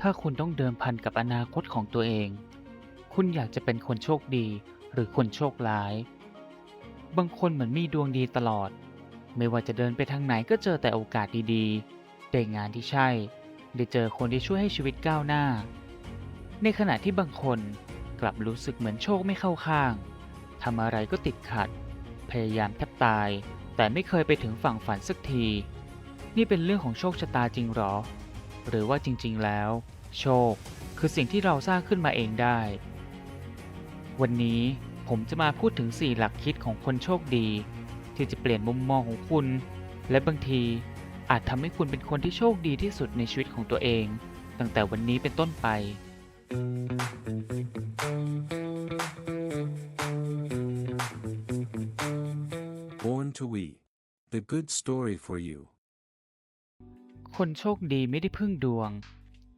ถ้าคุณต้องเดิมพันกับอนาคตของตัวเอง คุณอยากจะเป็นคนโชคดีหรือคนโชคร้าย บางคนเหมือนมีดวงดีตลอด ไม่ว่าจะเดินไปทางไหนก็เจอแต่โอกาสดีๆ ได้งานที่ใช่ ได้เจอคนที่ช่วยให้ชีวิตก้าวหน้า ในขณะที่บางคนกลับรู้สึกเหมือนโชคไม่เข้าข้าง ทำอะไรก็ติดขัด พยายามแทบตาย แต่ไม่เคยไปถึงฝั่งฝันสักที นี่เป็นเรื่องของโชคชะตาจริงหรอ หรือว่าจริงๆแล้ว โชค คือสิ่งที่เราสร้างขึ้นมาเองได้ วันนี้ผมจะมาพูดถึง 4 หลักคิดของคนโชคดี ที่จะเปลี่ยนมุมมองของคุณ และบางทีอาจทำให้คุณเป็นคนที่โชคดีที่สุดในชีวิตของตัวเอง ตั้งแต่วันนี้เป็นต้นไป Born to We. The good story for you. คนโชคดีไม่ได้พึ่งดวง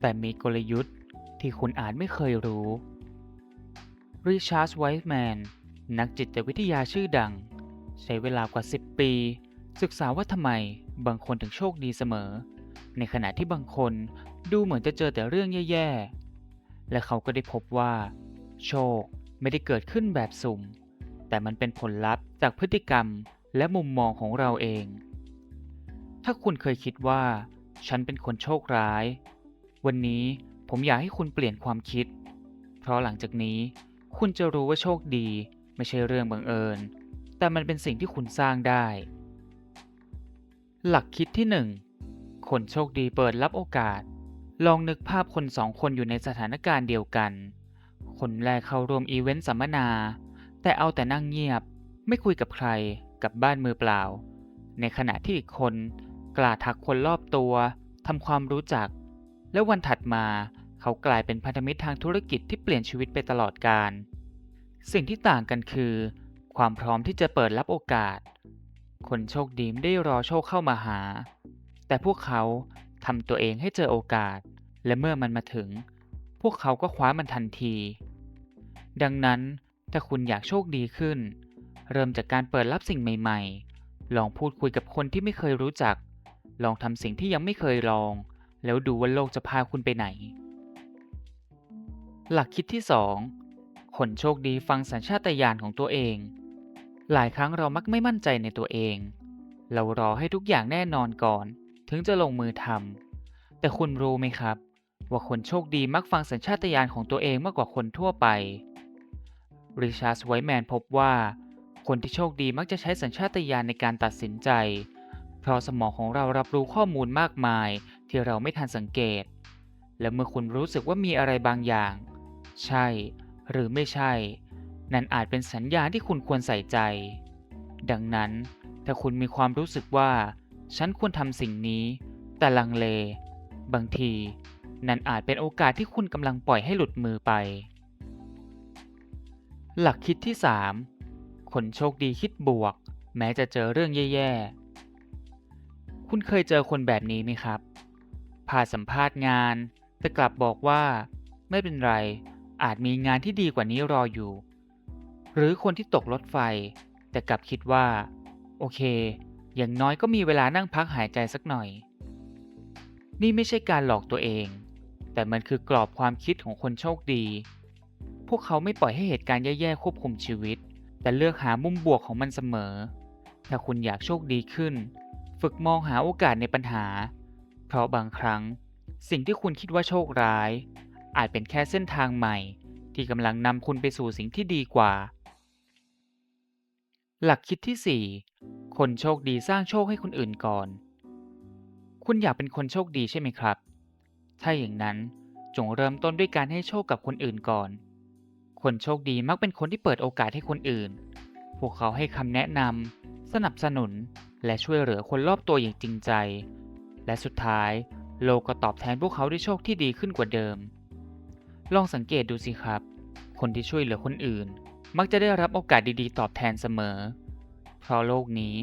แต่มีกลยุทธ์ที่คุณอาจไม่เคยรู้ ริชาร์ดไวท์แมน นักจิตวิทยาชื่อดัง ใช้เวลากว่า 10 ปี ศึกษาว่าทำไมบางคนถึงโชคดีเสมอ ในขณะที่บางคนดูเหมือนจะเจอแต่เรื่องแย่ๆ และเขาก็ได้พบว่า โชคไม่ได้เกิดขึ้นแบบสุ่ม แต่มันเป็นผลลัพธ์จากพฤติกรรมและมุมมองของเราเอง ถ้าคุณเคยคิดว่า ฉันเป็นคนโชคร้าย วันนี้ผมอยากให้คุณเปลี่ยนความคิด เพราะหลังจากนี้ คุณจะรู้ว่าโชคดีไม่ใช่เรื่องบังเอิญ แต่มันเป็นสิ่งที่คุณสร้างได้ หลักคิดที่หนึ่งคนโชคดีเปิดรับโอกาส ลองนึกภาพคนสองคนอยู่ในสถานการณ์เดียวกัน คนแรกเข้าร่วมอีเวนต์สัมมนา แต่เอาแต่นั่งเงียบ ไม่คุยกับใครกับบ้านมือเปล่า ในขณะที่อีกคน กล้าทักคนรอบตัวทำความรู้จัก และวันถัดมาเขากลายเป็นพันธมิตรทางธุรกิจที่เปลี่ยนชีวิตไปตลอดกาลสิ่งที่ต่างกันคือ ความพร้อมที่จะเปิดรับโอกาส คนโชคดีไม่ได้รอโชคเข้ามาหา แต่พวกเขาทำตัวเองให้เจอโอกาส และเมื่อมันมาถึง พวกเขาก็คว้ามันทันที ดังนั้นถ้าคุณอยากโชคดีขึ้น เริ่มจากการเปิดรับสิ่งใหม่ ๆ ลองพูดคุยกับคนที่ไม่เคยรู้จัก ลองทำสิ่งที่ยังไม่เคยลอง แล้วดูว่าโลกจะพาคุณไปไหน หลักคิดที่ 2 คนโชคดีฟังสัญชาตญาณของตัวเอง หลายครั้งเรามักไม่มั่นใจในตัวเอง เรารอให้ทุกอย่างแน่นอนก่อน ถึงจะลงมือทำแต่คุณรู้ไหมครับ ว่าคนโชคดีมักฟังสัญชาตญาณของตัวเองมากกว่าคนทั่วไป ริชาร์ดไวแมนพบว่า คนที่โชคดีมักจะใช้สัญชาตญาณในการตัดสินใจ เพราะสมองของเรารับรู้ข้อมูลมากมายที่เราไม่ทันสังเกต และเมื่อคุณรู้สึกว่ามีอะไรบางอย่าง ใช่ หรือไม่ใช่ นั่นอาจเป็นสัญญาณที่คุณควรใส่ใจ ดังนั้น ถ้าคุณมีความรู้สึกว่า ฉันควรทำสิ่งนี้ แต่ลังเล บางที นั่นอาจเป็นโอกาสที่คุณกำลังปล่อยให้หลุดมือไป หลักคิดที่ 3 คนโชคดีคิดบวก แม้จะเจอเรื่องแย่ๆ คุณเคยเจอคนแบบนี้ไหมครับ ผ่าสัมภาษณ์งาน แต่กลับบอกว่า ไม่เป็นไร อาจมีงานที่ดีกว่านี้รออยู่ หรือคนที่ตกรถไฟ แต่กลับคิดว่า โอเค อย่างน้อยก็มีเวลานั่งพักหายใจสักหน่อย นี่ไม่ใช่การหลอกตัวเอง แต่มันคือกรอบความคิดของคนโชคดี พวกเขาไม่ปล่อยให้เหตุการณ์แย่ๆควบคุมชีวิต แต่เลือกหามุมบวกของมันเสมอ ถ้าคุณอยากโชคดีขึ้น ฝึกมองหาโอกาสในปัญหา เพราะบางครั้ง สิ่งที่คุณคิดว่าโชคร้าย อาจเป็นแค่เส้นทางใหม่ ที่กำลังนำคุณไปสู่สิ่งที่ดีกว่า หลักคิดที่ 4 คนโชคดีสร้างโชคให้คนอื่นก่อน คุณอยากเป็นคนโชคดีใช่ไหมครับ ถ้าอย่างนั้นจงเริ่มต้นด้วยการให้โชคกับคนอื่นก่อน คนโชคดีมักเป็นคนที่เปิดโอกาสให้คนอื่น พวกเขาให้คำแนะนำสนับสนุน และช่วยเหลือคนรอบตัวอย่างจริงใจ และสุดท้ายโลกก็ตอบแทนพวกเขาด้วยโชคที่ดีขึ้นกว่าเดิม ลองสังเกตดูสิครับ คนที่ช่วยเหลือคนอื่น มักจะได้รับโอกาสดีๆ ตอบแทนเสมอ เพราะโลกนี้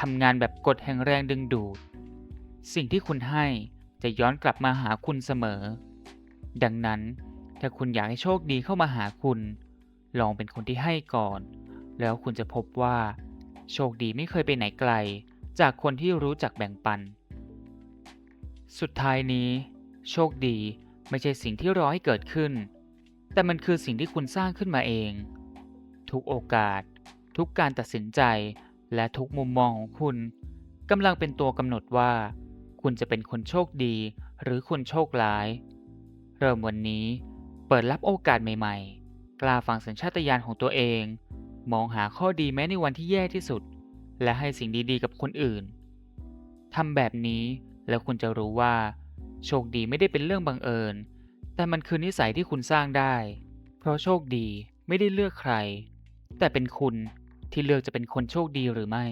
ทำงานแบบกฎแห่งแรงดึงดูด สิ่งที่คุณให้จะย้อนกลับมาหาคุณเสมอ ดังนั้นถ้าคุณอยากให้โชคดีเข้ามาหาคุณ ลองเป็นคนที่ให้ก่อน แล้วคุณจะพบว่า โชคดีไม่เคยไปไหนไกล จากคนที่รู้จักแบ่งปัน สุดท้ายนี้ โชคดีไม่ใช่สิ่งที่รอให้เกิดขึ้น แต่มันคือสิ่งที่คุณสร้างขึ้นมาเอง ทุกโอกาส ทุกการตัดสินใจ และทุกมุมมองของคุณกำลังเป็นตัวกำหนดว่า คุณจะเป็นคนโชคดี หรือคนโชคร้าย เริ่มวันนี้ เปิดรับโอกาสใหม่ ๆ กล้าฟังสัญชาตญาณของตัวเอง มองหาข้อดีแม้ในวันที่แย่ที่สุด และให้สิ่งดีๆกับคนอื่นทำแบบนี้แล้วคุณจะรู้ว่า โชคดีไม่ได้เป็นเรื่องบังเอิญ แต่มันคือนิสัยที่คุณสร้างได้ เพราะโชคดีไม่ได้เลือกใคร แต่เป็นคุณที่เลือกจะเป็นคนโชคดีหรือไม่